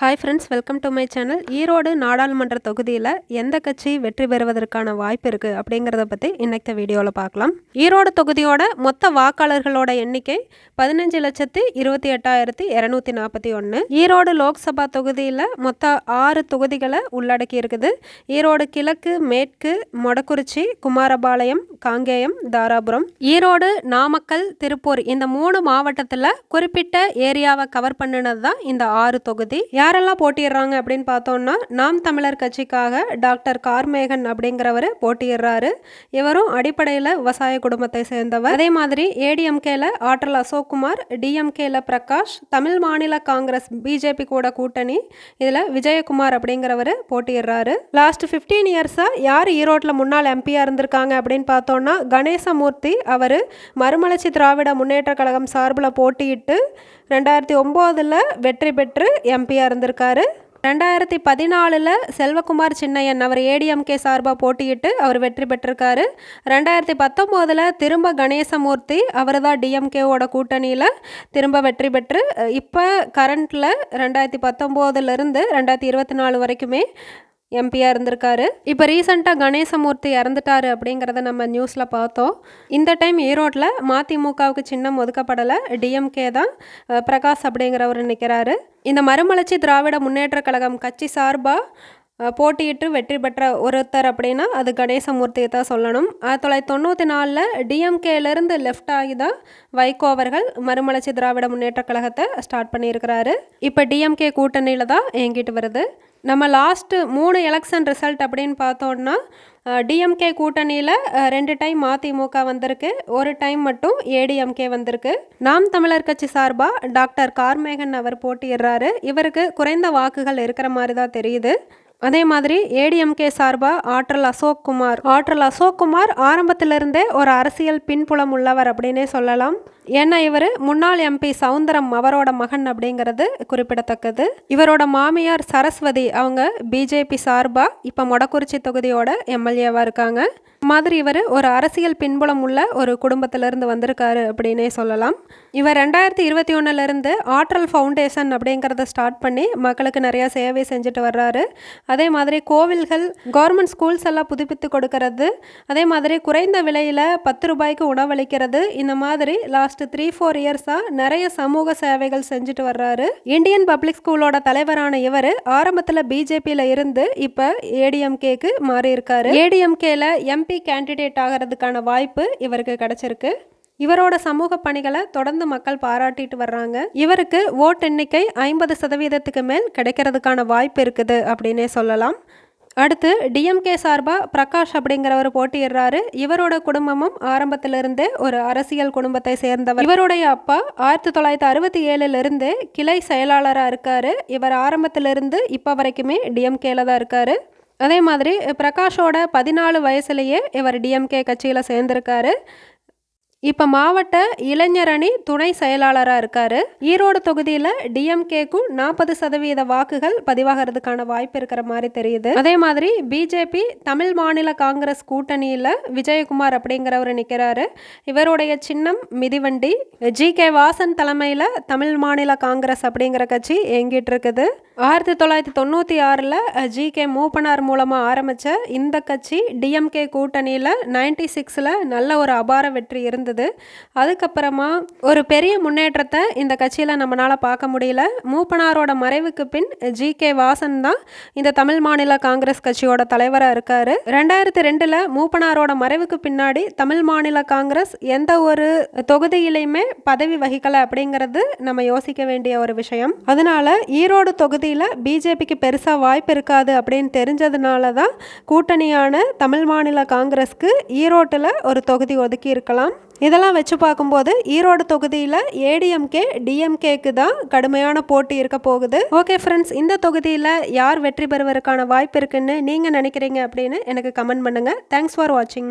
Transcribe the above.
Hi friends welcome to my channel Erode நாடாளுமன்ற தொகுதியில் எந்த கட்சி வெற்றி பெறுவதற்கான வாய்ப்பு இருக்குது அப்படிங்கிறத பற்றி இன்னைக்கு வீடியோவில் பார்க்கலாம். ஈரோடு தொகுதியோட மொத்த வாக்காளர்களோட எண்ணிக்கை பதினஞ்சு லட்சத்தி இருபத்தி எட்டாயிரத்தி இரநூத்தி நாற்பத்தி ஒன்று ஈரோடு லோக்சபா தொகுதியில் மொத்த ஆறு தொகுதிகளை உள்ளடக்கி இருக்குது. ஈரோடு கிழக்கு மேற்கு மொடக்குறிச்சி குமாரபாளையம் காங்கேயம் தாராபுரம். ஈரோடு நாமக்கல் திருப்பூர் இந்த மூணு மாவட்டத்தில் குறிப்பிட்ட ஏரியாவை கவர் பண்ணினது தான் இந்த ஆறு தொகுதி. யாரெல்லாம் போட்டிடுறாங்க அப்படின்னு பார்த்தோம்னா நாம் தமிழர் கட்சிக்காக டாக்டர் கார்மேகன் அப்படிங்கிறவர் போட்டியிடுறாரு. இவரும் அடிப்படையில் விவசாய குடும்பத்தை சேர்ந்தவர். அதே மாதிரி ஏடிஎம்கேல ஆற்றல் அசோக்குமார் டிஎம்கேல பிரகாஷ் தமிழ் மாநில காங்கிரஸ் பிஜேபி கூட கூட்டணி இதில் விஜயகுமார் அப்படிங்கிறவர் போட்டியிடுறாரு. லாஸ்ட் ஃபிஃப்டீன் இயர்ஸாக யார் ஈரோட்டில் முன்னாள் எம்பியாக இருந்திருக்காங்க அப்படின்னு பார்த்தோம்னா கணேசமூர்த்தி அவர் மறுமலர்ச்சி திராவிட முன்னேற்ற கழகம் சார்பில் போட்டியிட்டு ரெண்டாயிரத்தி ஒம்போதில் வெற்றி பெற்று எம்பியாக இருந்திருக்காரு. ரெண்டாயிரத்தி பதினாலில் செல்வகுமார் சின்னையன் அவர் ஏடிஎம்கே சார்பாக போட்டியிட்டு அவர் வெற்றி பெற்றிருக்காரு. ரெண்டாயிரத்தி பத்தொம்போதில் திரும்ப கணேசமூர்த்தி அவர் தான் டிஎம்கேவோட கூட்டணியில் திரும்ப வெற்றி பெற்று இப்போ கரண்ட்டில் ரெண்டாயிரத்தி பத்தொம்போதுலேருந்து ரெண்டாயிரத்தி இருபத்தி நாலு வரைக்குமே எம்பியாக இருந்திருக்காரு. இப்போ ரீசெண்டாக கணேசமூர்த்தி இறந்துட்டாரு அப்படிங்கிறத நம்ம நியூஸில் பார்த்தோம். இந்த டைம் ஈரோட்டில் மதிமுகவுக்கு சின்னம் ஒதுக்கப்படலை. டிஎம்கே தான் பிரகாஷ் அப்படிங்கிறவர் நிற்கிறாரு இந்த மறுமலர்ச்சி திராவிட முன்னேற்ற கழகம் கட்சி சார்பாக போட்டியிட்டு வெற்றி பெற்ற ஒருத்தர் அப்படின்னா அது கணேசமூர்த்தியை தான் சொல்லணும். ஆயிரத்தி தொள்ளாயிரத்தி தொண்ணூற்றி நாலில் டிஎம்கேலேருந்து லெஃப்ட் ஆகி தான் வைகோ அவர்கள் மறுமலர்ச்சி திராவிட முன்னேற்ற கழகத்தை ஸ்டார்ட் பண்ணியிருக்கிறாரு. இப்போ டிஎம்கே கூட்டணியில் தான் இயங்கிட்டு வருது. நம்ம லாஸ்ட்டு மூணு எலெக்ஷன் ரிசல்ட் அப்படின்னு பார்த்தோன்னா டிஎம்கே கூட்டணியில் ரெண்டு டைம் அதிமுக வந்திருக்கு. ஒரு டைம் மட்டும் ஏடிஎம்கே வந்திருக்கு. நாம் தமிழர் கட்சி சார்பாக டாக்டர் கார்மேகன் அவர் போட்டியிடுறாரு. இவருக்கு குறைந்த வாக்குகள் இருக்கிற மாதிரி தான் தெரியுது. அதே மாதிரி ஏடிஎம்கே சார்பாக ஆற்றல் அசோக் குமார். ஆற்றல் அசோக் குமார் ஆரம்பத்திலிருந்தே ஒரு அரசியல் பின்புலம் உள்ளவர் அப்படின்னே சொல்லலாம். ஏன்னா இவர் முன்னாள் எம்பி சவுந்தரம் அவரோட மகன் அப்படிங்கிறது குறிப்பிடத்தக்கது. இவரோட மாமியார் சரஸ்வதி அவங்க பிஜேபி சார்பாக இப்போ மொடக்குறிச்சி தொகுதியோட எம்எல்ஏவாக இருக்காங்க. மாதிரி இவர் ஒரு அரசியல் பின்புலம் உள்ள ஒரு குடும்பத்திலிருந்து வந்திருக்காரு அப்படின்னே சொல்லலாம். இவர் ரெண்டாயிரத்தி இருபத்தி ஒன்றுலேருந்து ஆற்றல் ஃபவுண்டேஷன் அப்படிங்கிறத ஸ்டார்ட் பண்ணி மக்களுக்கு நிறையா சேவை செஞ்சுட்டு வர்றாரு. அதே மாதிரி கோவில்கள் கவர்மெண்ட் ஸ்கூல்ஸ் எல்லாம் புதுப்பித்து கொடுக்கறது. அதே மாதிரி குறைந்த விலையில் பத்து ரூபாய்க்கு உணவளிக்கிறது. இந்த மாதிரி லாஸ்ட் த்ரீ ஃபோர் இயர்ஸாக நிறைய சமூக சேவைகள் செஞ்சுட்டு வர்றாரு. இந்தியன் பப்ளிக் ஸ்கூலோட தலைவரான இவர் ஆரம்பத்தில் பிஜேபியில் இருந்து இப்போ ஏடிஎம்கேக்கு மாறியிருக்காரு. ஏடிஎம்கேல எம்பி கேண்டிடேட் ஆகிறதுக்கான வாய்ப்பு இவருக்கு கிடைச்சிருக்கு. இவரோட சமூக பணிகளை தொடர்ந்து மக்கள் பாராட்டிட்டு வர்றாங்க. இவருக்கு ஓட் எண்ணிக்கை ஐம்பது சதவீதத்துக்கு மேல் கிடைக்கிறதுக்கான வாய்ப்பு இருக்குது அப்படின்னே சொல்லலாம். அடுத்து டிஎம்கே சார்பாக பிரகாஷ் அப்படிங்கிறவர் போட்டியிடுறாரு. இவரோட குடும்பமும் ஆரம்பத்திலிருந்தே ஒரு அரசியல் குடும்பத்தை சேர்ந்தவர். இவருடைய அப்பா ஆயிரத்தி தொள்ளாயிரத்தி அறுபத்தி ஏழுலேருந்து கிளை செயலாளராக இருக்காரு. இவர் ஆரம்பத்திலிருந்து இப்போ வரைக்குமே டிஎம்கேல தான் இருக்காரு. அதே மாதிரி பிரகாஷோட பதினாலு வயசுலேயே இவர் டிஎம்கே கட்சியில் சேர்ந்திருக்காரு. இப்போ மாவட்ட இளைஞரணி துணை செயலாளராக இருக்கார். ஈரோடு தொகுதியில் டிஎம்கேக்கும் நாற்பது சதவீத வாக்குகள் பதிவாகிறதுக்கான வாய்ப்பு இருக்கிற மாதிரி தெரியுது. அதே மாதிரி பிஜேபி தமிழ் மாநில காங்கிரஸ் கூட்டணியில் விஜயகுமார் அப்படிங்கிறவர் நிற்கிறாரு இவருடைய சின்னம் மிதிவண்டி. ஜி கே வாசன் தலைமையில் தமிழ் மாநில காங்கிரஸ் அப்படிங்கிற கட்சி இயங்கிட்டு இருக்குது. ஆயிரத்தி தொள்ளாயிரத்தி தொண்ணூற்றி ஆறில் ஜி கே மூப்பனார் மூலமாக ஆரம்பித்த இந்த கட்சி டிஎம்கே கூட்டணியில் நைன்டி சிக்ஸில் நல்ல ஒரு அபார வெற்றி இருந்து இருந்தது. அதுக்கப்புறமா ஒரு பெரிய முன்னேற்றத்தை இந்த கட்சியில் நம்மளால் பார்க்க முடியல. மூப்பனாரோட மறைவுக்கு பின் ஜி கே வாசன் தான் இந்த தமிழ் மாநில காங்கிரஸ் கட்சியோட தலைவராக இருக்கார். ரெண்டாயிரத்தி ரெண்டில் மூப்பனாரோட மறைவுக்கு பின்னாடி தமிழ் மாநில காங்கிரஸ் எந்த ஒரு தொகுதியிலையுமே பதவி வகிக்கலை அப்படிங்கிறது நம்ம யோசிக்க வேண்டிய ஒரு விஷயம். அதனால ஈரோடு தொகுதியில் பிஜேபிக்கு பெருசாக வாய்ப்பு இருக்காது அப்படின்னு தெரிஞ்சதுனால தான் கூட்டணியான தமிழ் மாநில காங்கிரஸ்க்கு ஈரோட்டில் ஒரு தொகுதி ஒதுக்கி இருக்கலாம். இதெல்லாம் வச்சு பார்க்கும்போது ஈரோடு தொகுதியில் ஏடிஎம்கே டிஎம்கேக்கு தான் கடுமையான போட்டி இருக்க போகுது. ஓகே ஃப்ரெண்ட்ஸ் இந்த தொகுதியில் யார் வெற்றி பெறுவதற்கான வாய்ப்பு இருக்குன்னு நீங்கள் நினைக்கிறீங்க அப்படின்னு எனக்கு கமெண்ட் பண்ணுங்கள் தேங்க்ஸ் ஃபார் வாட்சிங்